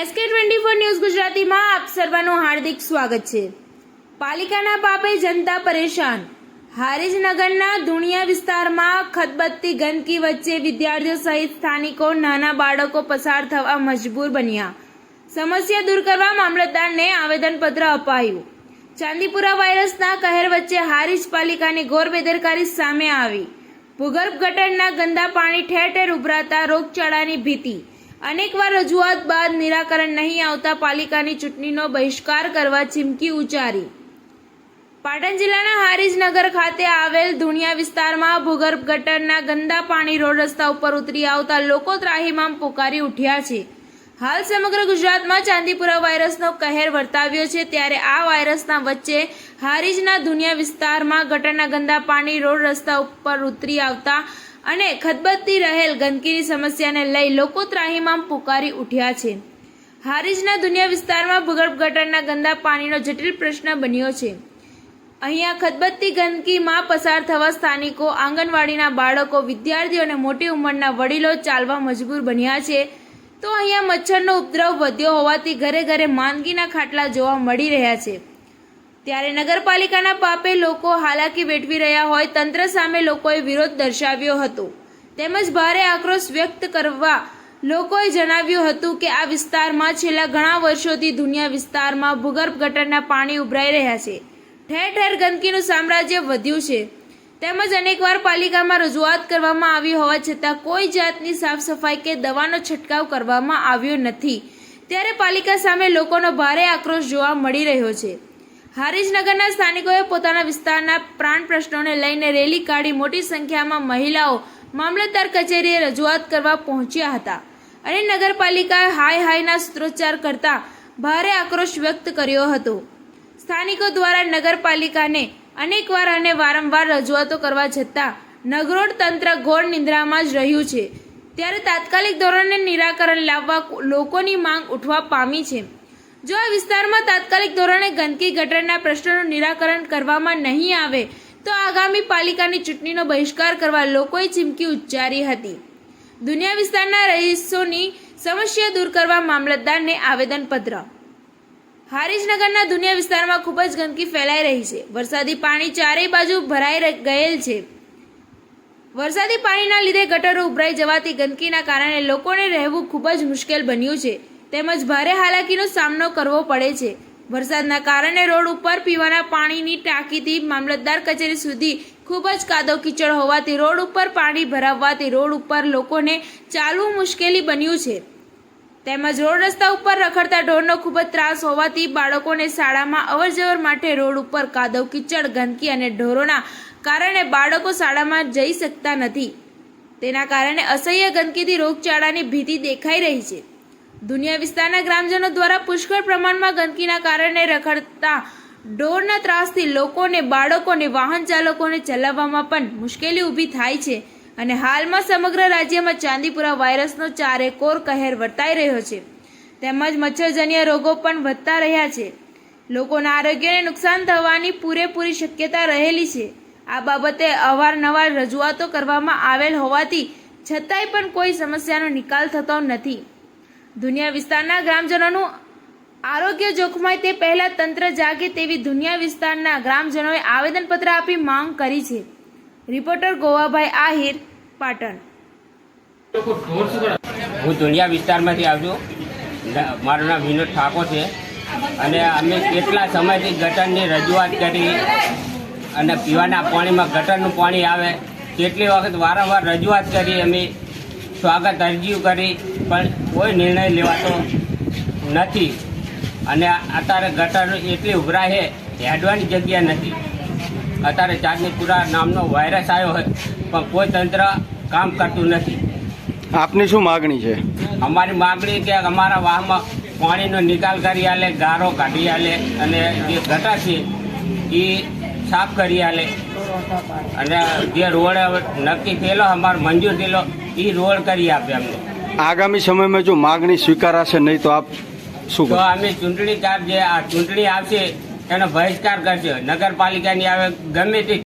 SK twenty four news ગુજરાતીમાં આપ સર્વનું હાર્દિક સ્વાગત છે. પાલિકાના પાપે જનતા પરેશાન. હારીજનગરના ધુણિયા વિસ્તારમાં ખતબત્તી ગંદકી વચ્ચે વિદ્યાર્થીઓ સહિત સ્થાનિકો, નાના બાળકો પસાર થવા મજબૂર બન્યા. સમસ્યા દૂર કરવા મામલતદારને આવેદનપત્ર અપાયું. ચાંદીપુરા વાયરસના કહેર વચ્ચે હારીજ પાલિકાની ઘોર બેદરકારી સામે આવી. ભૂગર્ભ ગટરના ગંદા પાણી ઠેર ઠેર ઉભરાતા રોગચાળાની ભીતિ. અનેકવાર રજૂઆત બાદ નિરાકરણ નહીં આવતા પાલિકાની ચૂંટણીનો બહિષ્કાર કરવા ચીમકી ઉચ્ચારી. પાટણ જિલ્લાના હારીજનગર ખાતે આવેલ ધુણિયા વિસ્તારમાં ભૂગર્ભ ગટરના ગંદા પાણી રોડ રસ્તા ઉપર ઉતરી આવતા લોકો ત્રાહીમામ પોકારી ઉઠ્યા છે. હાલ સમગ્ર ગુજરાતમાં ચાંદીપુરા વાયરસનો કહેર વર્તાવ્યો છે ત્યારે આ વાયરસના વચ્ચે હારીજના ધુનિયા વિસ્તારમાં ગટરના ગંદા પાણી રોડ રસ્તા ઉપર ઉતરી આવતા અને ખદબદતી રહેલ ગંદકીની સમસ્યાને લઈ લોકો ત્રાહીમામ પુકારી ઉઠ્યા છે. હારીજના દુનિયા વિસ્તારમાં ભૂગર્ભ ગટરના ગંદા પાણીનો જટિલ પ્રશ્ન બન્યો છે. અહીંયા ખદબત્તી ગંદકીમાં પસાર થવા સ્થાનિકો, આંગણવાડીના બાળકો, વિદ્યાર્થીઓ અને મોટી ઉંમરના વડીલો ચાલવા મજબૂર બન્યા છે. તો અહીંયા મચ્છરનો ઉપદ્રવ વધ્યો હોવાથી ઘરે ઘરે માંદગીના ખાટલા જોવા મળી રહ્યા છે. ત્યારે નગરપાલિકાના પાપે લોકો હાલાકી વેઠવી રહ્યા હોય, તંત્ર સામે લોકોએ વિરોધ દર્શાવ્યો હતો. તેમજ ભારે આક્રોશ વ્યક્ત કરવા લોકોએ જણાવ્યું હતું કે આ વિસ્તારમાં છેલ્લા ઘણા વર્ષોથી દુનિયા વિસ્તારમાં ભૂગર્ભ ગટરના પાણી ઉભરાઈ રહ્યા છે. ઠેર ઠેર ગંદકીનું સામ્રાજ્ય વધ્યું છે. તેમજ અનેકવાર પાલિકામાં રજૂઆત કરવામાં આવી હોવા છતાં કોઈ જાતની સાફ સફાઈ કે દવાનો છંટકાવ કરવામાં આવ્યો નથી. ત્યારે પાલિકા સામે લોકોનો ભારે આક્રોશ જોવા મળી રહ્યો છે. હારીજનગરના સ્થાનિકોએ પોતાના વિસ્તારના પ્રાણ પ્રશ્નોને લઈને રેલી કાઢી મોટી સંખ્યામાં મહિલાઓ મામલતદાર કચેરીએ રજૂઆત કરવા પહોંચ્યા હતા અને નગરપાલિકાએ હાય હાયના સૂત્રોચ્ચાર કરતા ભારે આક્રોશ વ્યક્ત કર્યો હતો. સ્થાનિકો દ્વારા નગરપાલિકાને અનેકવાર અને વારંવાર રજૂઆતો કરવા છતાં નગરોડ તંત્ર ઘોર નિંદ્રામાં જ રહ્યું છે. ત્યારે તાત્કાલિક ધોરણે નિરાકરણ લાવવા લોકોની માંગ ઉઠવા પામી છે. જો આ વિસ્તારમાં તાત્કાલિક ધોરણે ગંદકી ગટરના પ્રશ્નોનું નિરાકરણ કરવામાં નહીં આવે, તો આગામી પાલિકાની ચૂંટણીનો બહિષ્કાર કરવા લોકોએ ચીમકી ઉચ્ચારી હતી. દુનિયા વિસ્તારના રહીશોની સમસ્યા દૂર કરવા મામલતદારને આવેદનપત્ર. હારીજનગરના દુનિયા વિસ્તારમાં ખૂબ જ ગંદકી ફેલાઈ રહી છે. વરસાદી પાણી ચારેય બાજુ ભરાઈ ગયેલ છે. વરસાદી પાણીના લીધે ગટરો ઉભરાઈ જવાથી ગંદકીના કારણે લોકોને રહેવું ખૂબ જ મુશ્કેલ બન્યું છે. તેમજ ભારે હાલાકીનો સામનો કરવો પડે છે. વરસાદના કારણે રોડ ઉપર પીવાના પાણીની ટાંકીથી મામલતદાર કચેરી સુધી ખૂબ જ કાદવ કીચડ હોવાથી રોડ ઉપર પાણી ભરાવવાથી રોડ ઉપર લોકોને ચાલવું મુશ્કેલી બન્યું છે. તેમજ રોડ રસ્તા ઉપર રખડતા ઢોરનો ખૂબ જ ત્રાસ હોવાથી બાળકોને શાળામાં અવરજવર માટે રોડ ઉપર કાદવ કીચડ, ગંદકી અને ઢોરોના કારણે બાળકો શાળામાં જઈ શકતા નથી. તેના કારણે અસહ્ય ગંદકીથી રોગચાળાની ભીતિ દેખાઈ રહી છે. દુનિયા વિસ્તારના ગ્રામજનો દ્વારા પુષ્કળ પ્રમાણમાં ગંદકીના કારણે રખડતા ઢોરના ત્રાસથી લોકોને, બાળકોને, વાહન ચાલકોને ચલાવવામાં પણ મુશ્કેલી ઊભી થાય છે. અને હાલમાં સમગ્ર રાજ્યમાં ચાંદીપુરા વાયરસનો ચારે કોર કહેર વર્તાઈ રહ્યો છે. તેમજ મચ્છરજન્ય રોગો પણ વધતા રહ્યા છે. લોકોના આરોગ્યને નુકસાન થવાની પૂરેપૂરી શક્યતા રહેલી છે. આ બાબતે અવારનવાર રજૂઆતો કરવામાં આવેલ હોવાથી છતાંય પણ કોઈ સમસ્યાનો નિકાલ થતો નથી. દુનિયા વિસ્તારના ગ્રામજનોનું આરોગ્ય જોખમાય તે પહેલા તંત્ર જાગે તેવી દુનિયા વિસ્તારના ગ્રામજનોએ આવેદનપત્ર આપી માંગ કરી છે. રિપોર્ટર ગોવાભાઈ આહિર, પાટણ. હું દુનિયા વિસ્તારમાંથી આવજો. મારું નામ વિનોદ ઠાકોર છે. અને અમે કેટલા સમયથી ગટરની રજૂઆત કરી અને પીવાના પાણીમાં ગટરનું પાણી આવે. કેટલી વખત વારંવાર રજૂઆત કરી, અમે સ્વાગત અરજીઓ કરી. પણ કોઈ નિર્ણય લેવાતો નથી. અને અત્યારે ગટર એટલી ઉભરા છે હેડવાની જગ્યા નથી. અત્યારે ચાંદનીપુરા નામનો વાયરસ આવ્યો હોય પણ કોઈ તંત્ર કામ કરતું નથી. આપની શું માગણી છે? અમારી માગણી કે અમારા વાહમાં પાણીનો નિકાલ કરી આલે ગારો કાઢી આલે અને જે ગટર છે એ સાફ કરી આલે. અને જે રોડ નક્કી થયેલો અમારો મંજૂર થયેલો એ રોડ કરી આપે અમને. આગામી સમયમાં જો માગણી સ્વીકારાશે નહીં તો આપ શું તો અમે ચૂંટણી કાર્ડ જે આ ચૂંટણી આવશે એનો બહિષ્કાર કરશે. નગરપાલિકાની આવે ગમે તે